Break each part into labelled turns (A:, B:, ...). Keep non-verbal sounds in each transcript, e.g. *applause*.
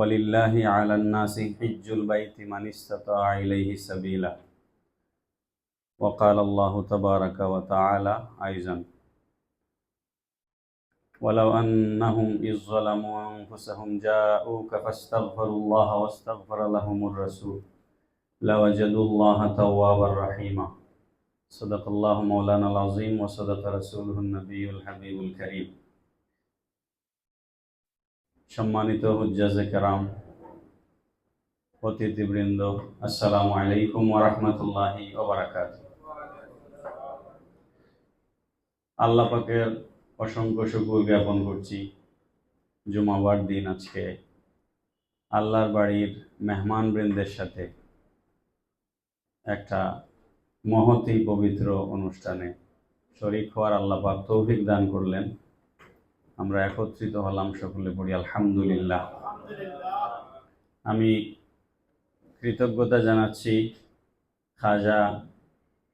A: ولله على الناس حج البيت من استطاع إليه سبيلا. وقال الله تبارك وتعالى أيضا ولو أنهم إذ ظلموا أنفسهم جاءوك فاستغفروا الله واستغفر لهم الرسول لوجدوا الله توابا رحيما. صدق الله مولانا العظيم وصدق رسوله النبي الحبيب الكريم. সম্মানিত হুজ্জাজে কেরাম, অতিথিবৃন্দ, আসসালামু আলাইকুম ওরহমতুল্লাহি ওবরাকাত আল্লাহ পাকের অসংখ্য শুকুর জ্ঞাপন করছি। জুমাবার দিন আজকে আল্লাহর বাড়ির মেহমান বৃন্দের সাথে একটা মহতি পবিত্র অনুষ্ঠানে শরিক হওয়ার আল্লাহ পাক তৌফিক দান করলেন। আমরা একত্রিত হলাম সকলে পড়ি, আলহামদুলিল্লাহ। আমি কৃতজ্ঞতা জানাচ্ছি খাজা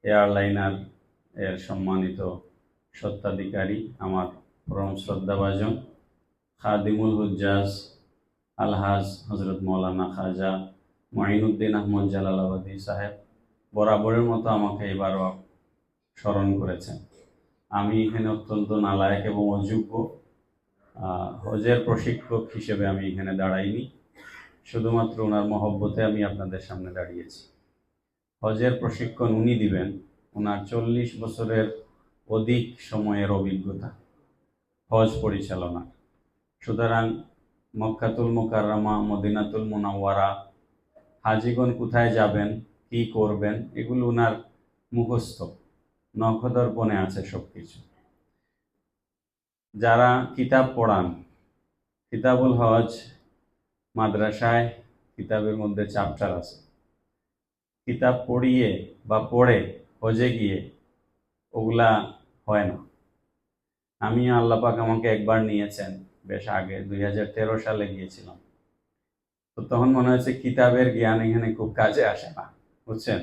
A: এয়ারলাইনার এর সম্মানিত সত্ত্বাধিকারী আমার পরম শ্রদ্ধাভাজন খাদিমুল হুজ্জাজ, আলহাজ হজরত মৌলানা খাজা মাইনুদ্দিন আহমদ জালালাবাদী সাহেব, বরাবরের মতো আমাকে এবারও স্মরণ করেছেন। আমি এখানে অত্যন্ত নালায়ক এবং অযোগ্য হজের প্রশিক্ষক হিসেবে আমি এখানে দাঁড়াইনি। শুধুমাত্র ওনার মহব্বতে আমি আপনাদের সামনে দাঁড়িয়েছি। হজের প্রশিক্ষণ উনি দিবেন, ওনার চল্লিশ বছরের অধিক সময়ের অভিজ্ঞতা, হজ পরিচালনার সুতরাং মক্কাতুল মোকাররমা, মদিনাতুল মুনাওয়ারা, হাজিগণ কোথায় যাবেন, কি করবেন, এগুলো ওনার মুখস্থ, নখদর্পণে আছে সব কিছু যারা কিতাব পড়ান, কিতাবুল হজ মাদ্রাসায় কিতাবের মধ্যে চ্যাপ্টার আছে। কিতাব পড়িয়ে বা পড়ে হজে গিয়ে ওগুলা হয় না। আমি আল্লাপাক আমাকে একবার নিয়েছেন, বেশ আগে, দুই হাজার তেরো সালে গিয়েছিলাম। তো তখন মনে হয়েছে কিতাবের জ্ঞান এখানে খুব কাজে আসে না, বুঝছেন?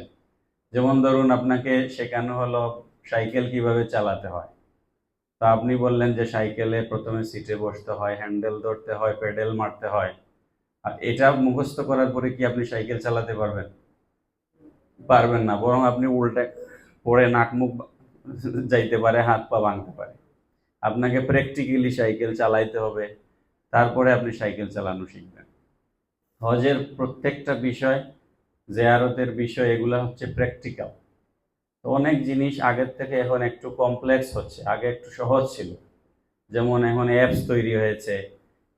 A: যেমন ধরুন আপনাকে শেখানো হলো সাইকেল কীভাবে চালাতে হয় তা আপনি বললেন যে সাইকেলে প্রথমে সিটে বসতে হয়, হ্যান্ডেল ধরতে হয়, পেডেল মারতে হয়। আর এটা মুখস্থ করার পরে কি আপনি সাইকেল চালাতে পারবেন? পারবেন না, বরং আপনি উল্টে পড়ে নাক মুখ যাইতে পারে, হাত পা ভাঙতে পারে। আপনাকে প্র্যাকটিক্যালি সাইকেল চালাইতে হবে, তারপরে আপনি সাইকেল চালানো শিখবেন। হজের প্রত্যেকটা বিষয়, জেয়ারতের বিষয়, এগুলো হচ্ছে প্র্যাকটিক্যাল অনেক জিনিস আগের থেকে এখন একটু কমপ্লেক্স হচ্ছে, আগে একটু সহজ ছিল। যেমন এখন অ্যাপস তৈরি হয়েছে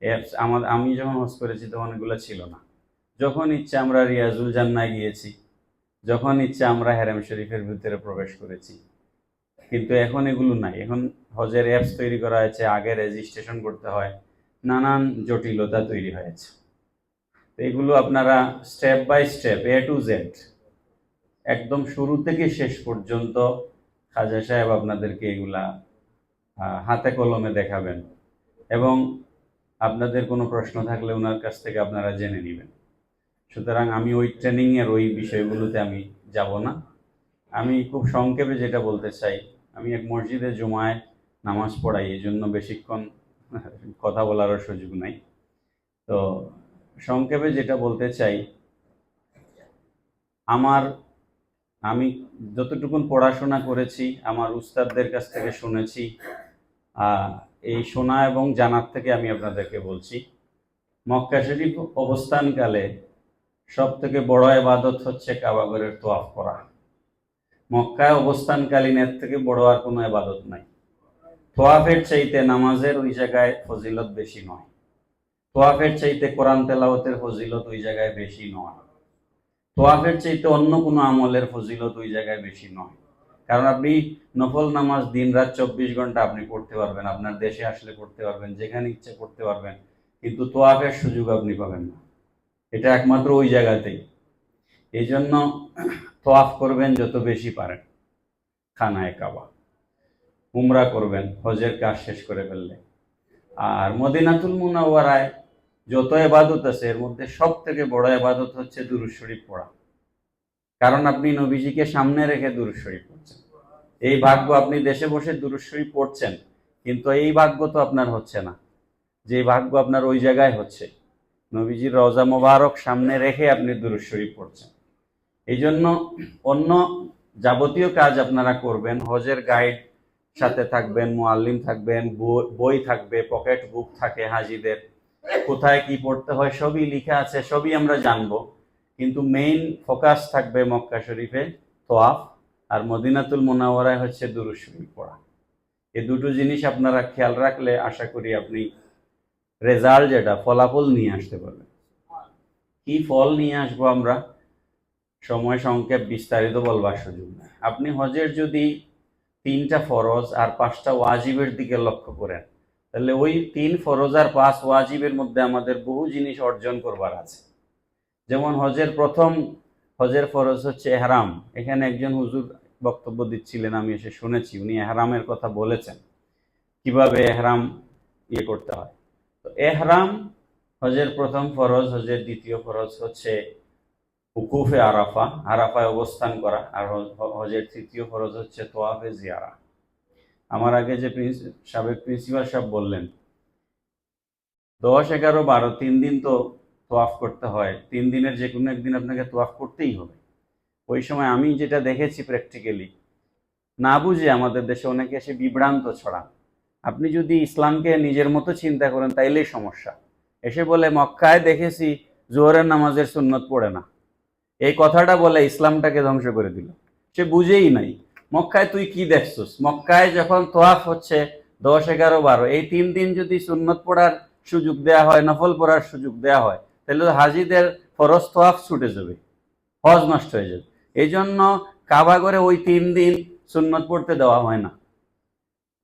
A: অ্যাপস আমার, আমি যখন হজ করেছি তখন এগুলো ছিল না। যখন ইচ্ছে আমরা রিয়াজুল জান্নায় গিয়েছি, যখন ইচ্ছে আমরা হেরাম শরীফের ভিতরে প্রবেশ করেছি। কিন্তু এখন এগুলো নাই, এখন হজের অ্যাপস তৈরি করা হয়েছে, আগে রেজিস্ট্রেশন করতে হয়, নানান জটিলতা তৈরি হয়েছে। তো এগুলো আপনারা step by step A to Z একদম শুরু থেকে শেষ পর্যন্ত খাজা সাহেব আপনাদেরকে এগুলা হাতে কলমে দেখাবেন এবং আপনাদের কোনো প্রশ্ন থাকলে ওনার কাছ থেকে আপনারা জেনে নেবেন। সুতরাং আমি ওই ট্রেনিংয়ের ওই বিষয়গুলোতে আমি যাব না। আমি খুব সংক্ষেপে যেটা বলতে চাই, আমি এক মসজিদে জুমায় নামাজ পড়াই এই জন্য বেশিক্ষণ কথা বলারও সুযোগ নাই। তো সংক্ষেপে যেটা বলতে চাই, আমার আমি যতটুকুন পড়াশোনা করেছি, আমার উস্তাদদের কাছ থেকে শুনেছি এই শোনা এবং জানার থেকে আমি আপনাদেরকে বলছি, মক্কা শরীফ অবস্থানকালে সব থেকে বড় এবাদত হচ্ছে কাবাগরের তোয়াফ করা। মক্কায় অবস্থানকালীন এর থেকে বড় আর কোনো এবাদত নাই। তোয়াফের চাইতে নামাজের ওই জায়গায় ফজিলত বেশি নয়। তোয়াফের চাইতে কোরআন তেলাওতের ফজিলত ওই জায়গায় বেশি নয়। তোয়াফের চাইতে অন্য কোনো আমলের ফজিলত ওই জায়গায় বেশি নয়। কারণ আপনি নফল নামাজ দিন রাত চব্বিশ ঘণ্টা আপনি পড়তে পারবেন, আপনার দেশে আসলে পড়তে পারবেন, যেখানে ইচ্ছে পড়তে পারবেন, কিন্তু তোয়াফের সুযোগ আপনি পাবেন না। এটা একমাত্র ওই জায়গাতেই। এই জন্য তোয়াফ করবেন যত বেশি পারেন, খানায় কাবা। উমরা করবেন, হজের কাজ শেষ করে ফেললে। আর মদিনাতুল মুনাওয়ারায় যত এবাদত আছে, এর মধ্যে সব থেকে বড় এবাদত হচ্ছে দুরুদ শরীফ পড়া। কারণ আপনি নবীজিকে সামনে রেখে দুরুদ শরীফ পড়ছেন। এই ভাগ্য আপনি দেশে বসে দুরুদ শরীফ পড়ছেন, কিন্তু এই ভাগ্য তো আপনার হচ্ছে না। যে ভাগ্য আপনার ওই জায়গায় হচ্ছে। নবীজির রওজা মোবারক সামনে রেখে আপনি দুরুদ শরীফ পড়ছেন। এই জন্য অন্য যাবতীয় কাজ আপনারা করবেন। হজের গাইড সাথে থাকবেন, মোয়াল্লিম থাকবেন, বই থাকবে পকেট বুক থাকে হাজিদের। কোথায় কি পড়তে হয়, সবই লিখা আছে, সবই আমরা জানব। কিন্তু মেইন ফোকাস থাকবে মক্কা শরীফে তোয়াফ আর মদিনাতুল মোনাওয়ারায় হচ্ছে দুরুদ শরীফ পড়া। এই দুটো জিনিস আপনারা খেয়াল রাখলে আশা করি আপনি রেজাল্ট যেটা, ফলাফল নিয়ে আসতে পারবেন। কি ফল নিয়ে আসব আমরা? সময় সংক্ষেপ বিস্তারিত বলবার সুযোগ নেই। আপনি হজের যদি তিনটা ফরজ আর পাঁচটা ওয়াজিবের দিকে লক্ষ্য করেন তাহলে ওই তিন ফরজ আর পাঁচ ওয়াজিবের মধ্যে আমাদের বহু জিনিস অর্জন করবার আছে। যেমন হজের প্রথম, হজের ফরজ হচ্ছে এহরাম। এখানে একজন হুজুর বক্তব্য দিচ্ছিলেন, আমি এসে শুনেছি, উনি এহরামের কথা বলেছেন, কীভাবে এহরাম ইয়ে করতে হয়। তো এহরাম, হজের প্রথম ফরজ, হজের দ্বিতীয় ফরজ হচ্ছে উকুফে আরাফা, আরাফায় অবস্থান করা, আর হজের তৃতীয় ফরজ হচ্ছে তোয়াফে জিয়ারা। আমার আগে যে সাবেক প্রিন্সিপাল সাহেব বললেন, দশ এগারো বারো, তিন দিন তো তোয়াফ করতে হয়, তিন দিনের যে কোনো একদিন আপনাকে তোয়াফ করতেই হবে। ওই সময় আমি যেটা দেখেছি প্র্যাকটিক্যালি না বুঝে আমাদের দেশে অনেকে এসে বিভ্রান্ত ছড়া আপনি যদি ইসলামকে নিজের মতো চিন্তা করেন, তাইলেই সমস্যা। এসে বলে, মক্কায় দেখেছি জোহরের নামাজের সুন্নত পড়ে না। এই কথাটা বলে ইসলামটাকে ধ্বংস করে দিল। সে বুঝেই নাই। মক্কায় তুই কি দেখছস? মক্কায় যখন তোয়াফ হচ্ছে, দশ, এগারো, বারো, এই তিন দিন যদি সুন্নত পড়ার সুযোগ দেয়া হয়, নফল পড়ার সুযোগ দেয়া হয়, তাহলে হাজিদের ফরজ তোয়াফ ছুটে যাবে, হজ নষ্ট হয়ে যাবে। এই জন্য কাবা করে ওই তিন দিন সুন্নত পড়তে দেওয়া হয় না।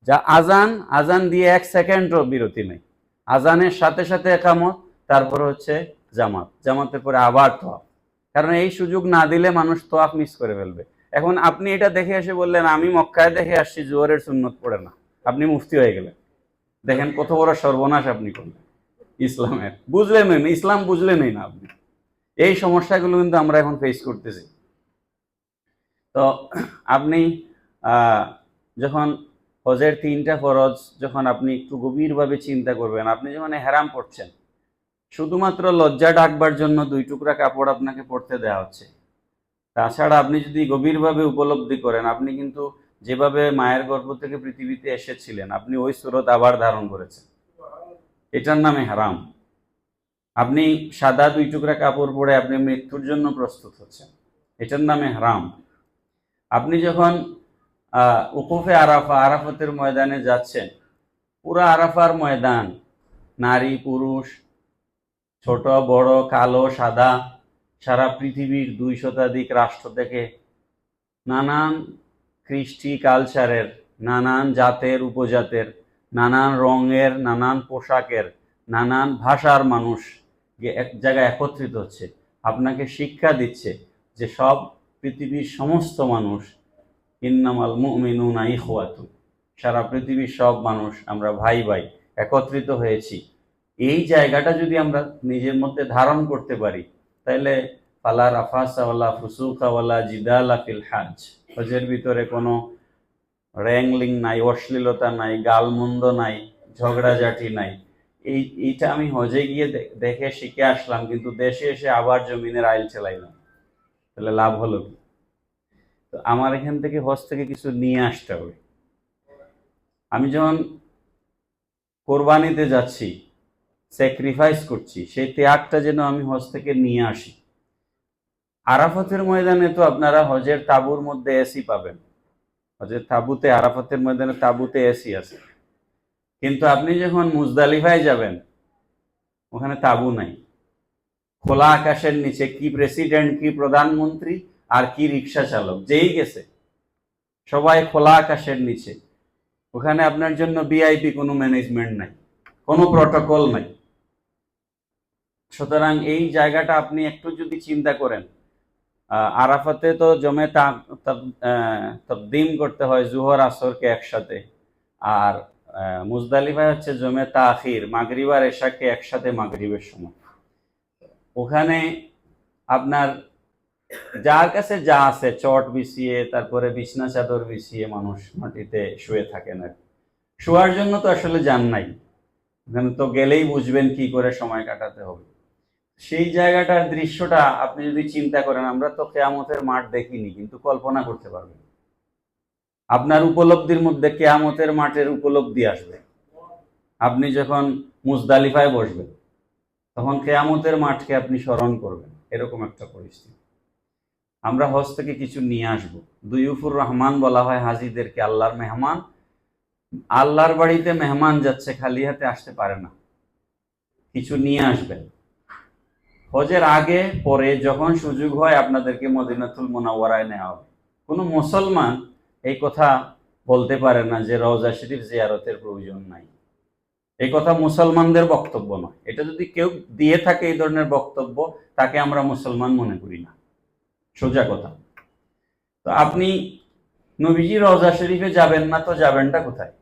A: যা আজান আজান দিয়ে এক সেকেন্ডও বিরতি নেই। আজানের সাথে সাথে একামত, তারপর হচ্ছে জামাত। জামাতের পরে আবার তোয়াফ। কারণ এই সুযোগ না দিলে মানুষ তোয়াফ মিস করে ফেলবে। এখন আপনি এটা দেখে এসে বললেন, আমি মক্কায় দেখে আসছি, জোয়ারের সুন্নত পড়ে না। আপনি মুফতি হয়ে গেলেন। দেখেন কত বড় সর্বনাশ আপনি করলেন ইসলামের। বুঝলেন না, ইসলাম বুঝলেনই না আপনি। এই সমস্যাগুলো কিন্তু আমরা এখন ফেস করতেছি। তো আপনি যখন হজের তিনটা ফরজ, যখন আপনি একটু গভীরভাবে চিন্তা করবেন, আপনি যখন হেরাম পড়ছেন, শুধুমাত্র লজ্জা ডাকবার জন্য দুই টুকরা কাপড় আপনাকে পরতে দেওয়া হচ্ছে। তাছাড়া আপনি যদি গভীরভাবে উপলব্ধি করেন, আপনি কিন্তু যেভাবে মায়ের গর্ভ থেকে পৃথিবীতে এসেছিলেন, আপনি ওই সুরত আবার ধারণ করেছেন। এটার নামে হারাম। আপনি সাদা দুই টুকরা কাপড় পরে আপনি মৃত্যুর জন্য প্রস্তুত হচ্ছেন। এটার নামে হারাম। আপনি যখন উকুফে আরাফা, আরাফতের ময়দানে যাচ্ছেন, পুরা আরাফার ময়দান, নারী, পুরুষ, ছোট, বড়, কালো, সাদা সারা পৃথিবীর দুই শতাধিক রাষ্ট্র থেকে নানান কৃষ্টি কালচারের, নানান জাতের, উপজাতের, নানান রঙের, নানান পোশাকের, নানান ভাষার মানুষ এক জায়গায় একত্রিত হচ্ছে। আপনাকে শিক্ষা দিচ্ছে যে সব পৃথিবীর সমস্ত মানুষ ইন্নামাল মুমিনুনা ইখওয়াতু সারা পৃথিবীর সব মানুষ আমরা ভাই ভাই একত্রিত হয়েছি। এই জায়গাটা যদি আমরা নিজের মধ্যে ধারণ করতে পারি তাহলে ফালা রাফাসাওয়ালা ফুসুকাওয়ালা জিদালা ফিল হাজ। হজের ভিতরে কোনো র্যাংলিং নাই, অশ্লীলতা নাই, গালমন্দ নাই, ঝগড়াঝাটি নাই। এই, এইটা আমি হজে গিয়ে দেখে শিখে আসলাম, কিন্তু দেশে এসে আবার জমিনের আইল চালাইলাম। তাহলে লাভ হলো কি? তো আমার এখান থেকে হজ থেকে কিছু নিয়ে আসতে হবে। আমি যখন কোরবানিতে যাচ্ছি স্যাক্রিফাইস করছি, সেই ত্যাগটা যেন আমি হজ থেকে নিয়ে আসি। আরাফাতের ময়দানে তো আপনারা হজের তাঁবুর মধ্যে এসি পাবেন। হজের তাঁবুতে, আরাফাতের ময়দানে তাঁবুতে এসি আছে। কিন্তু আপনি যখন মুজদালিফায় যাবেন, ওখানে তাঁবু নাই। খোলা আকাশের নিচে কি প্রেসিডেন্ট কি প্রধানমন্ত্রী আর কি রিক্সা চালক, যেই গেছে, সবাই খোলা আকাশের নিচে। ওখানে আপনার জন্য ভিআইপি কোনো ম্যানেজমেন্ট নাই, কোনো প্রটোকল নাই। সুতরাং এই জায়গাটা আপনি একটু যদি চিন্তা করেন আরাফাতে তো জমে তকদিম করতে হয় জুহর, আসরকে একসাথে। আর মুজদালিফায় হচ্ছে জমে তাখির মাগরিব আর এশাকে একসাথে মাগরিবের সময়। ওখানে আপনার যার কাছে যা আছে, চট বিছিয়ে, তারপরে বিছনা চাদর বিছিয়ে মানুষ মাটিতে শুয়ে থাকেন আর। শোয়ার জন্য তো আসলে যান নাই। ওখানে তো গেলেই বুঝবেন কি করে সময় কাটাতে হবে। সেই জায়গাটার দৃশ্যটা আপনি যদি চিন্তা করেন, আমরা তো কেয়ামতের মাঠ দেখিনি, কিন্তু কল্পনা করতে পারবেন। আপনার উপলব্ধির মধ্যে কেয়ামতের মাঠের উপলব্ধি আসবে। আপনি যখন মুজদালিফায় বসবেন, তখন কেয়ামতের মাঠকে আপনি স্মরণ করবেন। এরকম একটা পরিস্থিতি। আমরা হজ থেকে কিছু নিয়ে আসব। দুইফুর রহমান বলা হয় হাজিদেরকে, আল্লাহর মেহমান। আল্লাহর বাড়িতে মেহমান যাচ্ছে, খালি হাতে আসতে পারে না। কিছু নিয়ে আসবেন। হজের আগে, পরে যখন সুযোগ হয় আপনাদেরকে মদিনাতুল মোনাওয়ারায় নেওয়া হবে। কোনো মুসলমান এই কথা বলতে পারে না যে রওজা শরীফ জিয়ারতের প্রয়োজন নাই। এই কথা মুসলমানদের বক্তব্য নয়। এটা যদি কেউ দিয়ে থাকে এই ধরনের বক্তব্য, তাকে আমরা মুসলমান মনে করি না। সোজা কথা। তো আপনি নবীজি রওজা শরীফে যাবেন না, তো যাবেনটা কোথায়?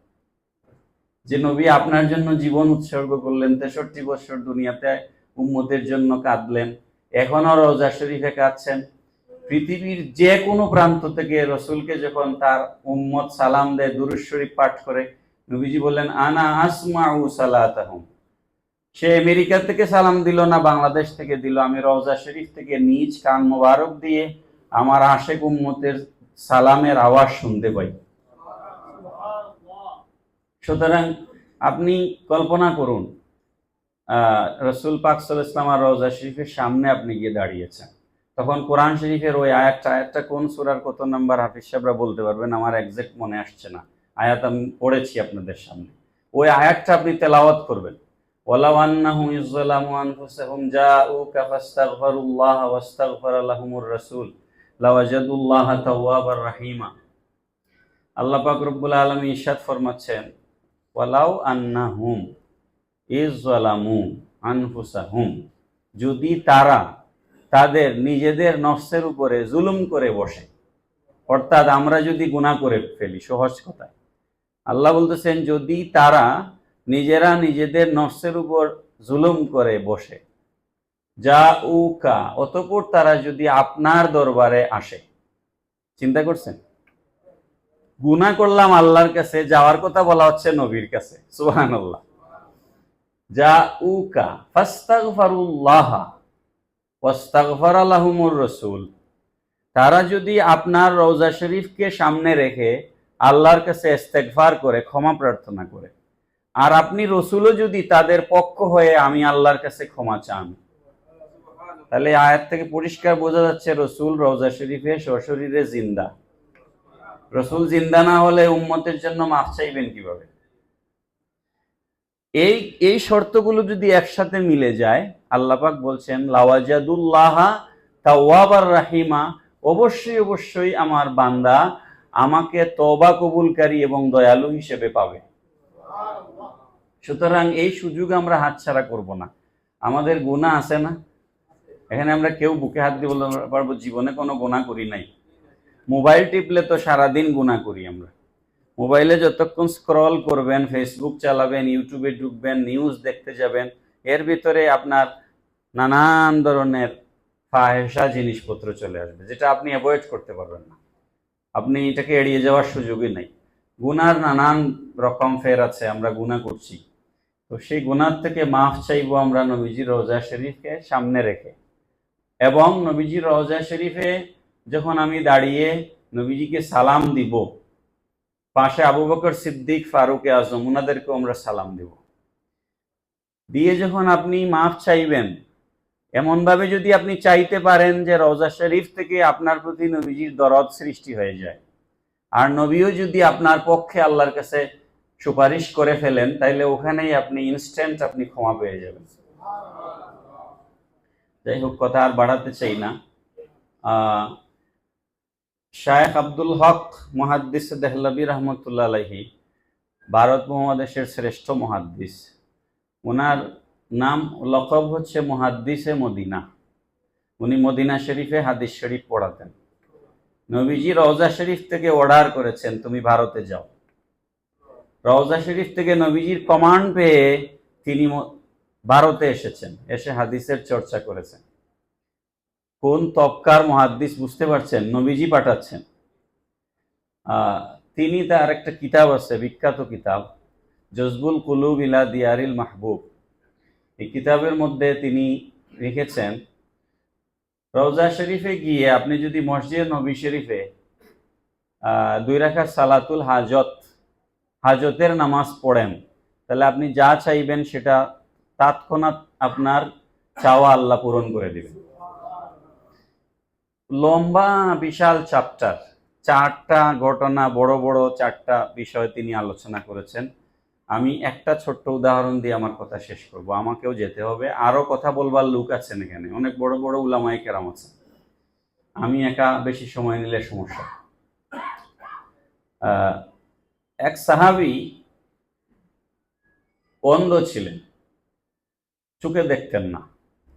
A: যে নবী আপনার জন্য জীবন উৎসর্গ করলেন তেষট্টি বছর দুনিয়াতে উম্মতের জন্য কাঁদলেন। এখনও রওজা শরীফে কাঁদছেন। পৃথিবীর যে কোনো প্রান্ত থেকে রসুলকে যখন তার উম্মত সালাম দেয় দুরুজ শরীফ পাঠ করে, নবীজি বললেন, আনা আসমাউ সালাতাহুম। সে আমেরিকা থেকে সালাম দিল না, বাংলাদেশ থেকে দিল। আমি রওজা শরীফ থেকে নিজ কান মোবারক দিয়ে আমার আশেক উম্মতের সালামের আওয়াজ শুনতে পাই। সুতরাং আপনি কল্পনা করুন রসুল পাক সাল ইসলাম আর রওজা শরীফের সামনে আপনি গিয়ে দাঁড়িয়েছেন। তখন কোরআন শরীফের ওই আয়াতটা আয়াতটা কোন সুরার কত নাম্বার? হাফিজ সাহেবরা বলতে পারবেন, আমার একজ্যাক্ট মনে আসছে না। আয়াত আমি পড়েছি আপনাদের সামনে। ওই আয়াতটা আপনি তেলাওয়াত করবেন। ওয়ালাউ আন্নাহুম ইযলামু রাসূল। রাহিমা। আল্লাহ ফরমাচ্ছেন আন্নাহুম আনফুসাহুম। যদি তারা তাদের নিজেদের নফসের উপরে জুলুম করে বসে, অর্থাৎ আমরা যদি গুনাহ করে ফেলি, সহজ কথায় আল্লাহ বলতেছেন, যদি তারা নিজেরা নিজেদের নফসের উপর জুলুম করে বসে যা উকা অতপর তারা যদি আপনার দরবারে আসে, চিন্তা করছেন? গুনাহ করলাম আল্লাহর কাছে, যাওয়ার কথা বলা হচ্ছে নবীর কাছে সুহান আল্লাহ রসুল। তারা যদি আপনার রওজা শরীফকে সামনে রেখে আল্লাহর কাছে ইস্তেগফার করে, ক্ষমা প্রার্থনা করে, আর আপনি রসুলও যদি তাদের পক্ষ হয়ে আমি আল্লাহর কাছে ক্ষমা চান, তাহলে আয়াত থেকে পরিষ্কার বোঝা যাচ্ছে রসুল রওজা শরীফে সশরীরে জিন্দা। রসুল জিন্দা না হলে উম্মতের জন্য মাফ চাইবেন কীভাবে? এই এই শর্তগুলো যদি একসাথে মিলে যায় আল্লাপাক বলছেন, লাওয়াজাদুল্লাহ তাওয়াবার রাহিমা, অবশ্যই অবশ্যই আমার বান্দা আমাকে তবা কবুলকারী এবং দয়ালু হিসেবে পাবে। সুতরাং এই সুযোগ আমরা হাতছাড়া করব না। আমাদের গুণা আছে না? এখানে আমরা কেউ বুকে হাত দিয়ে বলতে পারব, জীবনে কোনো গুণা করি নাই। মোবাইল টিপলে তো সারাদিন গুণা করি আমরা। মোবাইলে যতক্ষণ স্ক্রল করবেন ফেসবুক চালাবেন ইউটিউবে ঢুকবেন নিউজ দেখতে যাবেন, এর ভিতরে আপনার নানান ধরনের ফাহেসা জিনিসপত্র চলে আসবে, যেটা আপনি অ্যাভয়েড করতে পারবেন না। আপনি এটাকে এড়িয়ে যাওয়ার সুযোগই নাই। গুনার নানান রকম ফের আছে, আমরা গুনাহ করছি। তো সেই গুনার থেকে মাফ চাইব আমরা নবীজি রওজা শরীফকে সামনে রেখে। এবং নবীজি রওজা শরীফে যখন আমি দাঁড়িয়ে নবীজিকে সালাম দিব পাশে আবু বকর সিদ্দিক, ফারুক আজম ওনাদেরকেও আমরা সালাম দেব। দিয়ে যখন আপনি মাফ চাইবেন, এমনভাবে যদি আপনি চাইতে পারেন যে রওজা শরীফ থেকে আপনার প্রতি নবীজির দরদ সৃষ্টি হয়ে যায়, আর নবীও যদি আপনার পক্ষে আল্লাহর কাছে সুপারিশ করে ফেলেন, তাইলে ওখানেই আপনি ইনস্ট্যান্ট আপনি ক্ষমা পেয়ে যাবেন। যাই হোক, কথা আর বাড়াতে চাই না। শায়েখ আব্দুল হক মহাদ্দিস দেহলবী রহমতুল্লাহ আলহি ভারত মহাদেশের শ্রেষ্ঠ মহাদ্দিস। ওনার নাম লকব হচ্ছে মহাদ্দিসে মদিনা। উনি মদিনা শরীফে হাদিস শরীফ পড়াতেন। নবীজি রওজা শরীফ থেকে অর্ডার করেছেন, তুমি ভারতে যাও। রওজা শরীফ থেকে নবীজির কমান্ড পেয়ে তিনি ভারতে এসেছেন। এসে হাদিসের চর্চা করেছেন। কোন তবকার মহাদ্দিস বুঝতে পারছেন? নবীজি পাঠাচ্ছেন। তিনি তার একটা কিতাব আছে, বিখ্যাত কিতাব জজবুল কুলুব ইলা দিয়ারিল মাহবুব। এই কিতাবের মধ্যে তিনি লিখেছেন, রওজা শরীফে গিয়ে আপনি যদি মসজিদ নবী শরীফে দুই রাখার সালাতুল হাজত, হাজতের নামাজ পড়েন, তাহলে আপনি যা চাইবেন সেটা তৎক্ষণাৎ আপনার চাওয়া আল্লাহ পূরণ করে দিবেন। লম্বা, বিশাল চ্যাপ্টার চারটা ঘটনা, বড় বড় চারটা বিষয় তিনি আলোচনা করেছেন। আমি একটা ছোট্ট উদাহরণ দিয়ে আমার কথা শেষ করব। আমাকেও যেতে হবে। আরও কথা বলবার লোক আছেন এখানে। অনেক বড় বড় উলামাই কেরাম আছে। আমি একা বেশি সময় নিলে সমস্যা। এক সাহাবি অন্ধ ছিলেন। চোখে দেখতেন না।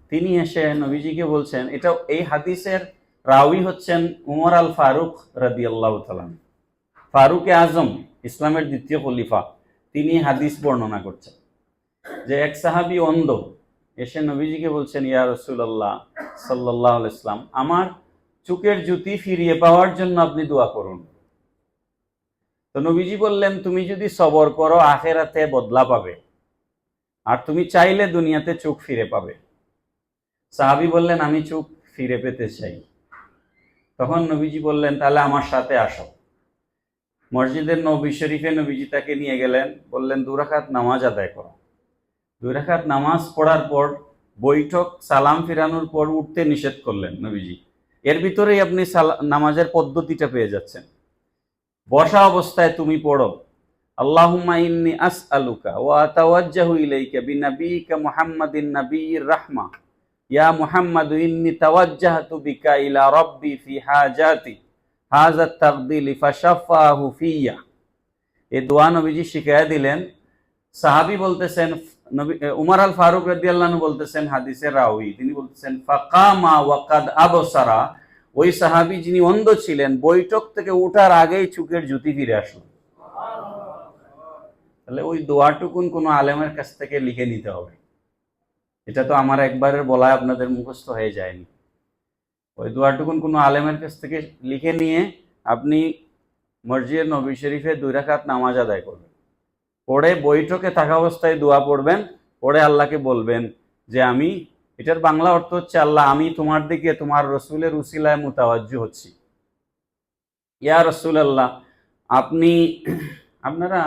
A: তিনি এসে নবীজিকে বলছেন, এটা এই হাদিসের রাউই হচ্ছেন উমর আল ফারুক রাদি আল্লাহ ফারুক আজম ইসলামের দ্বিতীয় খলিফা, তিনি হাদিস বর্ণনা করছেন যে এক সাহাবি অন্ধ, এসে নবীজিকে বলছেন, ইয়া রসুল্লাহ সাল্লাহ ইসলাম আমার চোখের জুতি ফিরিয়ে পাওয়ার জন্য আপনি দোয়া করুন। তো নবীজি বললেন, তুমি যদি সবর করো, আখেরাতে বদলা পাবে আর তুমি চাইলে দুনিয়াতে চোখ ফিরে পাবে। সাহাবি বললেন, আমি চোখ ফিরে পেতে চাই। তখন নবীজি বললেন, তাহলে আমার সাথে আসো। মসজিদের নবী শরীফে নবীজি তাকে নিয়ে গেলেন, বললেন দুরাখাত নামাজ আদায় করো। দুরাখাত নামাজ পড়ার পর বৈঠক, সালাম ফিরানোর পর উঠতে নিষেধ করলেন নবীজি। এর ভিতরেই আপনি নামাজের পদ্ধতিটা পেয়ে যাচ্ছেন। বসা অবস্থায় তুমি পড়ো, আল্লাহুম্মা ইন্নি আসআলুকা ওয়া আতাওয়াজ্জাহু ইলাইকা বিনাবিয়িকা মুহাম্মাদিন নাবিয়্যির রাহমা। ইয়া মুহাম্মাদু ইন্নি তাওয়াজ্জাহতু বিকা ইলা রাব্বি ফি হাজাতি হাযা তাকদিলি ফাশাফাহু ফিয়া। এই দোয়া নবীজি শিখাইয়া দিলেন। সাহাবী বলতেছেন, নবী উমর আল ফারুক রাদিয়াল্লাহু বলতেছেন হাদিসের রাউই তিনি বলতেছেন, ফাকামা ওয়াকাদ আবসারা। ওই সাহাবী যিনি অন্ধ ছিলেন, বৈঠক থেকে ওঠার আগেই চুকের জ্যোতি ফিরে আসলো। তাহলে ওই দোয়াটুকুন কোনো আলেমের কাছ থেকে লিখে নিতে হবে। এটা তো আমার একবারের বলায় আপনাদের মুখস্থ হয়ে যায়নি। ওই দোয়াটুকুন কোনো আলেমের কাছ থেকে লিখে নিয়ে আপনি মসজিদের নবী শরীফে দুই রাকাত নামাজ আদায় করবেন। পড়ে বৈঠকে থাকা অবস্থায় দোয়া পড়বেন, পড়ে আল্লাহকে বলবেন যে আমি, এটার বাংলা অর্থ হচ্ছে আল্লাহ, আমি তোমার দিকে, তোমার রসুলের উসিলায় মোতাবাজ্য হচ্ছি। ইয়া রসুল আল্লাহ আপনি, আপনারা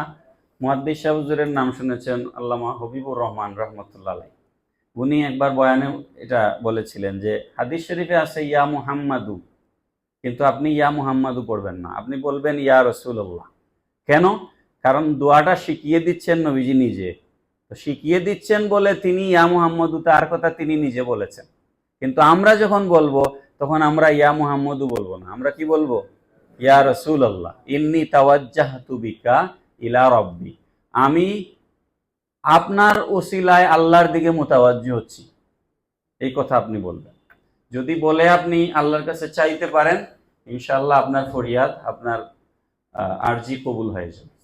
A: মুহাদ্দিস শাহ হুজুরের নাম শুনেছেন, আল্লামা হবিবুর রহমান রহমতুল্লাহ উনি একবার বয়ানে এটা বলেছিলেন যে, হাদিস শরীফে আছে, ইয়া মুহাম্মাদু। কিন্তু আপনি ইয়া মুহাম্মাদু পড়বেন না। আপনি বলবেন, ইয়া রসুল্লাহ কেন? কারণ দোয়াটা শিখিয়ে দিচ্ছেন নবীজি নিজে। তো শিখিয়ে দিচ্ছেন বলে তিনি ইয়া মুহাম্মদু, তার কথা তিনি নিজে বলেছেন। কিন্তু আমরা যখন বলব, তখন আমরা ইয়া মুহাম্মদু বলব না। আমরা কি বলব? ইয়া রসুল আল্লাহ ইন্নি তাওয়াজ্জাহতু বিকা ইলা রব্বি। আমি আপনার ওসিলায় আল্লাহর দিকে মোতাবাজ্য হচ্ছি। এই কথা আপনি বলবেন। যদি বলে আপনি আল্লাহর কাছে চাইতে পারেন ইনশাল্লাহ আপনার ফরিয়াদ, আপনার আরজি কবুল হয়ে যাবে।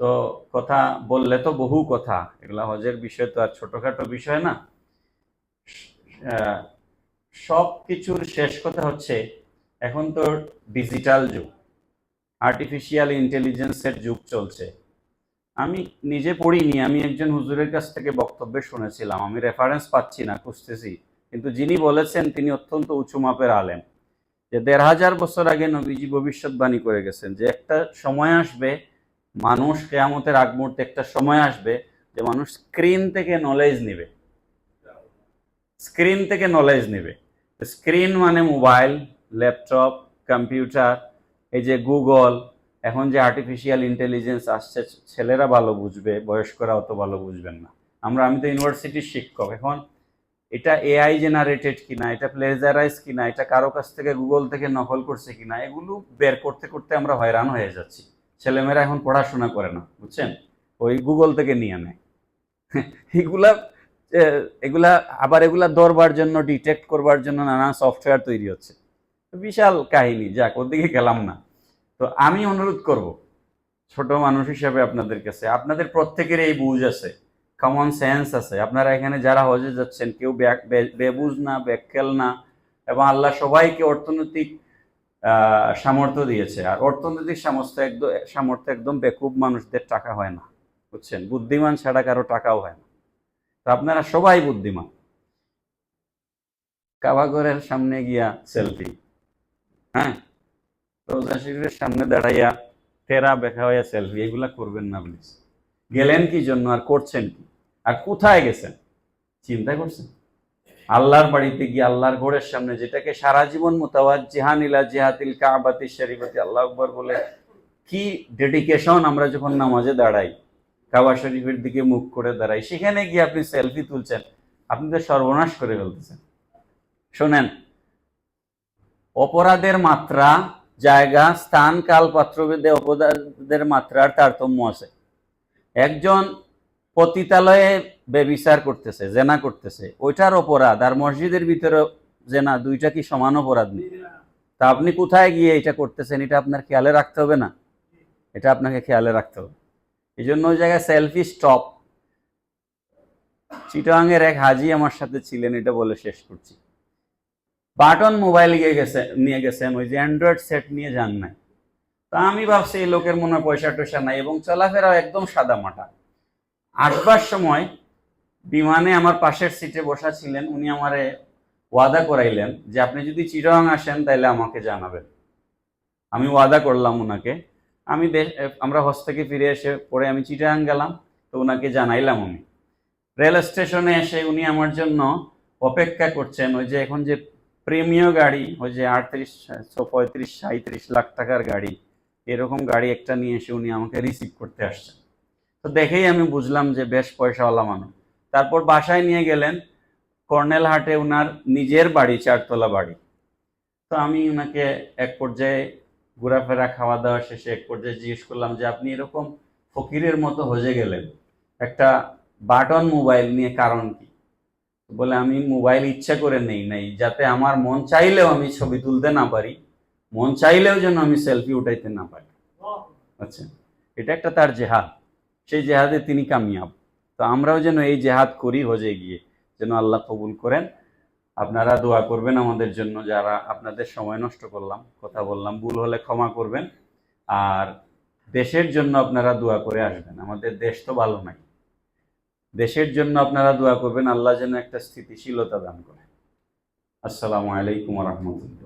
A: তো কথা বললে তো বহু কথা। এগুলা হজের বিষয় তো আর ছোটখাটো বিষয় না। সব কিছুর শেষ কথা হচ্ছে, এখন তো ডিজিটাল যুগ। আর্টিফিশিয়াল ইন্টেলিজেন্সের যুগ চলছে। আমি নিজে পড়িনি, আমি একজন হুজুরের কাছ থেকে বক্তব্য শুনেছিলাম, আমি রেফারেন্স পাচ্ছি না, খুঁজতেছি। কিন্তু যিনি বলেছেন, তিনি অত্যন্ত উঁচু মাপের আলেম। যে দেড় হাজার বছর আগে নবীজি ভবিষ্যৎবাণী করে গেছেন যে একটা সময় আসবে, মানুষ কেয়ামতের আগ মুহূর্তে একটা সময় আসবে যে মানুষ স্ক্রিন থেকে নলেজ নেবে। স্ক্রিন থেকে নলেজ নেবে। স্ক্রিন মানে মোবাইল ল্যাপটপ কম্পিউটার এই যে গুগল এখন যে আর্টিফিশিয়াল ইন্টেলিজেন্স আসছে, ছেলেরা ভালো বুঝবে, বয়স্করা অত ভালো বুঝবেন না। আমরা, আমি তো ইউনিভার্সিটির শিক্ষক, এখন এটা এআই জেনারেটেড কিনা, এটা প্লেজারাইজ কিনা, এটা কারও কাছ থেকে গুগল থেকে নকল করছে কিনা, এগুলো বের করতে করতে আমরা হয়রান হয়ে যাচ্ছি। ছেলেমেয়েরা এখন পড়াশোনা করে না, বুঝছেন? ওই গুগল থেকে নিয়ে নেয়। *laughs* এগুলা এগুলা, আবার এগুলা ধরবার জন্য ডিটেক্ট করবার জন্য নানা সফটওয়্যার তৈরি হচ্ছে। বিশাল কাহিনী, যাক ওদিকে গেলাম না। তো আমি অনুরোধ করব, ছোট মানুষ হিসাবে আপনাদের কাছে, আপনাদের প্রত্যেকের এই বুঝ আছে কমন সেন্স আছে। আপনারা এখানে যারা হজে যাচ্ছেন, কেউ বে- বে- বেবুঝ না, ব্যাককেল না, এবং আল্লাহ সবাইকে অর্থনৈতিক সামর্থ্য দিয়েছে। আর অর্থনৈতিক সামর্থ্য একদম সামর্থ্য একদম বেকুব মানুষদের টাকা হয় না, বুঝছেন? বুদ্ধিমান ছাড়া কারও টাকাও হয় না। তো আপনারা সবাই বুদ্ধিমান। কাবাগরের সামনে গিয়া সেলফি হ্যাঁ? রোজা শরীফের সামনে দাঁড়াইয়া তেরা বেখা হইয়া সেলফি এগুলা করবেন না প্লিজ গেলেন কি জন্য আর করছেন কি? আর কোথায় গেছেন? চিন্তা করছেন? আল্লাহর বাড়িতে গিয়ে আল্লাহর ঘোরের সামনে যেটাকে সারা জীবন মোতাবাজ জিহানিলা জিহাতিল কাবাতি শরীফতি, আল্লাহ আকবর বলে, কি ডেডিকেশন আমরা যখন নামাজে দাঁড়াই, কাবা শরীফের দিকে মুখ করে দাঁড়াই, সেখানে গিয়ে আপনি সেলফি তুলছেন, আপনি তো সর্বনাশ করে ফেলতেছেন। শোনেন, অপরাধের মাত্রা জায়গা, স্থান কাল পাত্রভেদে অপরাধের মাত্রার তারতম্য আছে। একজন পতিতালয়ে বেবিচার করতেছে, জেনা করতেছে, ওইটার অপরাধ আর মসজিদের ভিতরে জেনা, দুইটা কি সমান অপরাধ নেই তা আপনি কোথায় গিয়ে এটা করতেছেন? এটা আপনার খেয়ালে রাখতে হবে না। এটা আপনাকে খেয়ালে রাখতে হবে। এই জন্য ওই জায়গায় সেলফি স্টপ। চিটাঙের এক হাজি আমার সাথে ছিলেন, এটা বলে শেষ করছি। বাটন মোবাইল গিয়ে গেছে, নিয়ে গেছেন, ওই যে অ্যান্ড্রয়েড সেট নিয়ে যান নাই। তা আমি ভাবছি এই লোকের মনে পয়সা টয়সা নাই এবং চলাফেরাও একদম সাদা মাটা। আসবার সময় বিমানে আমার পাশের সিটে বসা ছিলেন, উনি আমারে ওয়াদা করাইলেন যে আপনি যদি চিরং আসেন তাহলে আমাকে জানাবেন। আমি ওয়াদা করলাম ওনাকে আমি আমরা হজ থেকে ফিরে এসে পরে আমি চিটাং গেলাম, তো ওনাকে জানাইলাম উনি রেল স্টেশনে এসে উনি আমার জন্য অপেক্ষা করছেন, ওই যে এখন যে প্রেমীয় গাড়ি, ওই যে আটত্রিশ পঁয়ত্রিশ সাঁত্রিশ লাখ টাকার গাড়ি, এরকম গাড়ি একটা নিয়ে এসে উনি আমাকে রিসিভ করতে আসছেন। তো দেখেই আমি বুঝলাম যে বেশ পয়সাওয়ালা মানুষ। তারপর বাসায় নিয়ে গেলেন কর্নেল হাটে উনার নিজের বাড়ি, চারতলা বাড়ি। তো আমি ওনাকে এক পর্যায়ে ঘোরাফেরা খাওয়া দাওয়া শেষে এক পর্যায়ে জিজ্ঞেস করলাম যে, আপনি এরকম ফকিরের মতো হজে গেলেন। একটা বাটন মোবাইল নিয়ে কারণ কি? বলে, আমি মোবাইল ইচ্ছা করে নেই, নাই। যাতে আমার মন চাইলেও আমি ছবি তুলতে না পারি, মন চাইলেও যেন আমি সেলফি উঠাইতে না পারি। আচ্ছা এটা একটা তার জেহাদ। সেই জেহাদে তিনি কামিয়াব। তো আমরাও যেন এই জেহাদ করি হজে গিয়ে। যেন আল্লাহ কবুল করেন। আপনারা দোয়া করবেন আমাদের জন্য, যারা আপনাদের সময় নষ্ট করলাম, কথা বললাম, ভুল হলে ক্ষমা করবেন। আর দেশের জন্য আপনারা দোয়া করে আসবেন। আমাদের দেশ তো ভালো নাই। দেশের জন্য আপনারা দোয়া করবেন আল্লাহ যেন একটা স্থিতিশীলতা দান করে। আসসালামু আলাইকুম রহমতুল্লাহ।